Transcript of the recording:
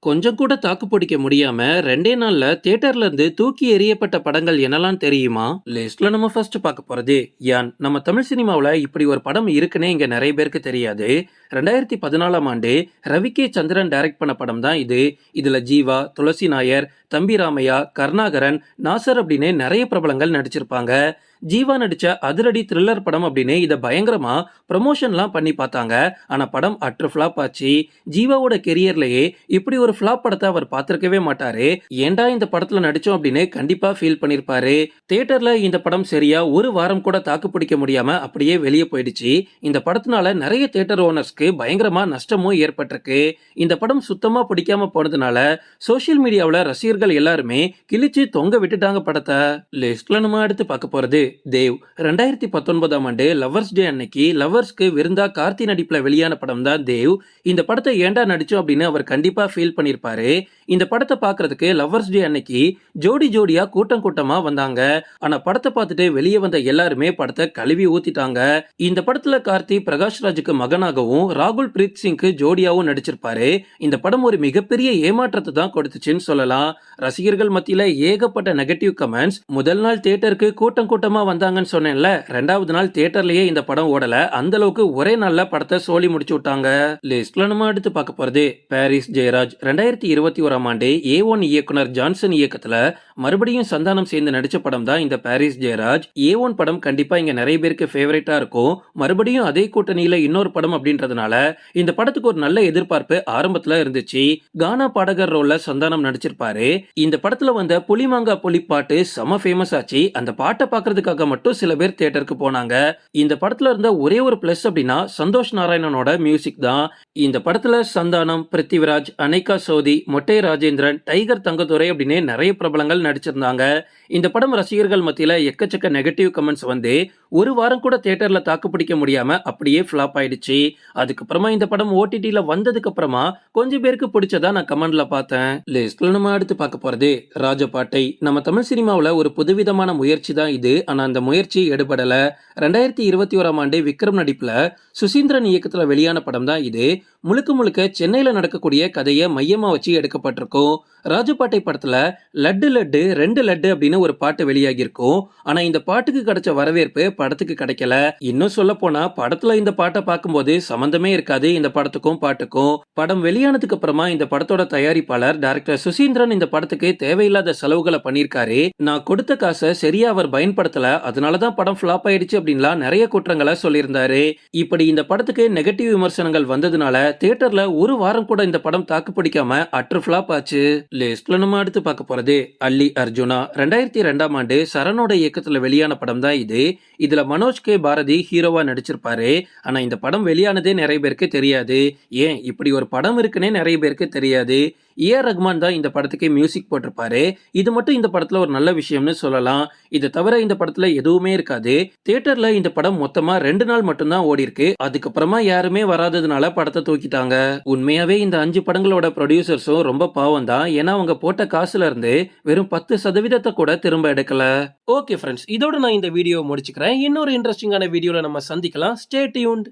கொஞ்சம் கூட தாக்கு பிடிக்க முடியாம ரெண்டே நாள்ல தியேட்டர்ல இருந்து தூக்கி எறியப்பட்ட படங்கள் என்னெல்லாம் தெரியுமா? லிஸ்ட்ல நம்ம ஃபர்ஸ்ட் பார்க்க போறது. யான் நம்ம தமிழ் சினிமாவில் இப்படி ஒரு படம் இருக்குன்னே இங்க நிறைய பேருக்கு தெரியாது. ரெண்டாயிரத்தி பதினாலாம் ஆண்டு ரவி கே சந்திரன் டைரக்ட் பண்ண படம் தான் இது. இதுல ஜீவா துளசி நாயர் தம்பி ராமையா கருணாகரன் நாசர் அப்படின்னு நிறைய பிரபலங்கள் நடிச்சிருப்பாங்க. ஜீவா நடித்த அதிரடி த்ரில்லர் படம் அப்படின்னு இதை பயங்கரமாக ப்ரமோஷன்லாம் பண்ணி பார்த்தாங்க. ஆனால் படம் அற்று ஃப்ளாப் ஆச்சு. ஜீவாவோட கெரியர்லேயே இப்படி ஒரு ஃப்ளாப் படத்தை அவர் பார்த்துருக்கவே மாட்டாரு. ஏன்டா இந்த படத்தில் நடித்தோம் அப்படின்னு கண்டிப்பாக ஃபீல் பண்ணியிருப்பாரு தேட்டரில் இந்த படம் சரியா ஒரு வாரம் கூட தாக்கு பிடிக்க முடியாமல் அப்படியே வெளியே போயிடுச்சு. இந்த படத்தினால நிறைய தேட்டர் ஓனர்ஸ்க்கு பயங்கரமாக நஷ்டமும் ஏற்பட்டிருக்கு. இந்த படம் சுத்தமாக பிடிக்காம போனதுனால சோஷியல் மீடியாவில் ரசிகர்கள் எல்லாருமே கிழிச்சு தொங்க விட்டுட்டாங்க படத்தை. லிஸ்ட்ல நம்ம எடுத்து பார்க்க போகிறது தேவ். ரெண்டாயிரத்தி பத்தொன்பதாம் ஆண்டு லவ்வர்ஸ் டே அன்னைக்கு லவ்வர்ஸ்க்கு விருந்தா கார்த்தி நடிப்பில் வெளியான படம் தான் தேவ். இந்த படத்தை ஏண்டா நடிச்சோம் அப்படின்னு அவர் கண்டிப்பாக ஃபீல் பண்ணியிருப்பாரு. இந்த படத்தை பார்க்கறதுக்கு லவ்வர்ஸ் டே அன்னைக்கு ஜோடி ஜோடியா கூட்டம் கூட்டமா வந்தாங்க. ஆனா படத்தை பார்த்துட்டு வெளியே வந்த எல்லாருமே படத்தை கழுவி ஊத்திட்டாங்க. இந்த படத்துல கார்த்தி பிரகாஷ் ராஜுக்கு மகனாகவும் ராகுல் பிரீத் சிங்க்கு ஜோடியாவும் நடிச்சிருப்பாரு. இந்த படம் ஒரு மிகப்பெரிய ஏமாற்றத்தை தான் கொடுத்துச்சுன்னு சொல்லலாம். ரசிகர்கள் மத்தியில ஏகப்பட்ட நெகட்டிவ் கமெண்ட்ஸ் முதல் நாள் தியேட்டருக்கு கூட்டம் கூட்டமாக கூட்டமா வந்தாங்கன்னு சொன்னேன்ல. ரெண்டாவது நாள் தியேட்டர்லயே இந்த படம் ஓடல. அந்த அளவுக்கு ஒரே நாள்ல படத்தை சோலி முடிச்சு விட்டாங்க. லிஸ்ட்ல நம்ம அடுத்து பார்க்க போறது. பாரிஸ் ஜெயராஜ். ரெண்டாயிரத்தி இருபத்தி ஓராம் ஆண்டு ஏ ஒன் இயக்குனர் ஜான்சன் இயக்கத்துல மறுபடியும் சந்தானம் சேர்ந்து நடிச்ச படம் தான் இந்த பாரிஸ் ஜெயராஜ். ஏ ஒன் படம் கண்டிப்பா இங்க நிறைய பேருக்கு ஃபேவரட்டா இருக்கும். மறுபடியும் அதே கூட்டணியில இன்னொரு படம் அப்படின்றதுனால இந்த படத்துக்கு ஒரு நல்ல எதிர்பார்ப்பு ஆரம்பத்துல இருந்துச்சு. கானா பாடகர் ரோல்ல சந்தானம் நடிச்சிருப்பாரு. இந்த படத்துல வந்த புலிமாங்கா புலி பாட்டு செம ஃபேமஸ் ஆச்சு. அந்த பாட்டை பார்க்கறதுக்காக மட்டும் சில பேர் தியேட்டருக்கு போனாங்க. இந்த படத்துல இருந்த ஒரே ஒரு பிளஸ் அப்படின்னா சந்தோஷ் நாராயணனோட மியூசிக் தான். இந்த படத்துல சந்தானம் பிருத்திவிராஜ் அனைகா சோதி மொட்டை ராஜேந்திரன் டைகர் தங்கதுரை அப்படின்னு நிறைய பிரபலங்கள் நடிச்சிருந்தாங்க. இந்த படம் ரசிகர்கள் மத்தியில் எக்கச்சக்க நெகட்டிவ் கமெண்ட்ஸ் வந்து ஒரு வாரம் கூட தேட்டரில் தாக்கு பிடிக்க அப்படியே ஃப்ளாப் ஆயிடுச்சு. அதுக்கப்புறமா இந்த படம் ஓடிடியில் வந்ததுக்கப்புறமா கொஞ்சம் பேருக்கு பிடிச்சதா நான் கமெண்டில் பார்த்தேன். லிஸ்ட்டில் நம்ம அடுத்து பார்க்க போகிறது ராஜபாட்டை நம்ம தமிழ் சினிமாவில் ஒரு புதுவிதமான முயற்சி தான் இது. ஆனால் அந்த முயற்சி எடுபடலை. ரெண்டாயிரத்தி இருபத்தி ஓராம் ஆண்டு விக்ரம் நடிப்பில் சுசீந்திரன் இயக்கத்தில் வெளியான படம் தான் இது. முழுக்க முழுக்க சென்னையில் நடக்கக்கூடிய கதையை மையமாக வச்சு எடுக்கப்பட்டிருக்கும். ராஜபாட்டை படத்தில் லட்டு லட்டு ரெண்டு லட்டு அப்படின்னு ஒரு பாட்டு வெளியாகியிருக்கும். ஆனால் இந்த பாட்டுக்கு கிடைச்ச வரவேற்பு படத்துக்கு கிடைக்கல. இன்னும் சொல்ல போனா படத்துல இந்த பாட்டை பார்க்கும்போது சம்பந்தமே இருக்காது. இந்த படத்துக்கும் பாட்டுக்கும். படம் வெளியானதுக்கு அப்புறமா இந்த படத்தோட தயாரிப்பாளர் டைரக்டர் சுசீந்திரன் இந்த படத்துக்கு தேவையில்லாத செலவுகளை பண்ணியிருக்காரு. நான் கொடுத்த காசை சரியா அவர் பயன்படுத்தல. அதனாலதான் படம் ஃபிளாப் ஆயிடுச்சு அப்படின்லாம் நிறைய குற்றங்களை சொல்லியிருந்தாரு. இப்படி இந்த படத்துக்கு நெகட்டிவ் விமர்சனங்கள் வந்ததுனால தியேட்டர்ல ஒரு வாரம் கூட இந்த படம் தாக்கு பிடிக்காம அற்று ஃபிளாப் ஆச்சு. லிஸ்ட்ல நம்ம அடுத்து பார்க்க போறது அல்லி அர்ஜுனா. ரெண்டாயிரத்தி ரெண்டாம் ஆண்டு சரணோட இயக்கத்துல வெளியான படம் தான் இது. இதுல மனோஜ் கே. பாரதி ஹீரோவா நடிச்சிருப்பாரு. ஆனா இந்த படம் வெளியானதே நிறைய பேருக்கு தெரியாது. ஏன்? இப்படி ஒரு படம் இருக்குன்னே நிறைய பேருக்கு தெரியாது. ஏ ஆர் ரஹ்மான் தான் இந்த படத்துக்கு மியூசிக் போட்டிருப்பாரு. இது மட்டும் இந்த படத்துல ஒரு நல்ல விஷயம்னு சொல்லலாம். இதை தவிர இந்த படத்துல எதுவுமே இருக்காது. தியேட்டர்ல இந்த படம் மொத்தமா ரெண்டு நாள் மட்டும்தான் ஓடி இருக்கு அதுக்கப்புறமா யாருமே வராததுனால படத்தை தூக்கிட்டாங்க. உண்மையாவே இந்த அஞ்சு படங்களோட ப்ரொடியூசர்ஸும் ரொம்ப பாவம் தான் ஏன்னா அவங்க போட்ட காசுல இருந்து வெறும் பத்து சதவீதத்தை கூட திரும்ப எடுக்கல. ஓகே ஃப்ரெண்ட்ஸ் இதோட நான் இந்த வீடியோ முடிச்சுக்கிறேன். இன்னொரு இன்ட்ரெஸ்டிங்கான வீடியோல நம்ம சந்திக்கலாம். Stay tuned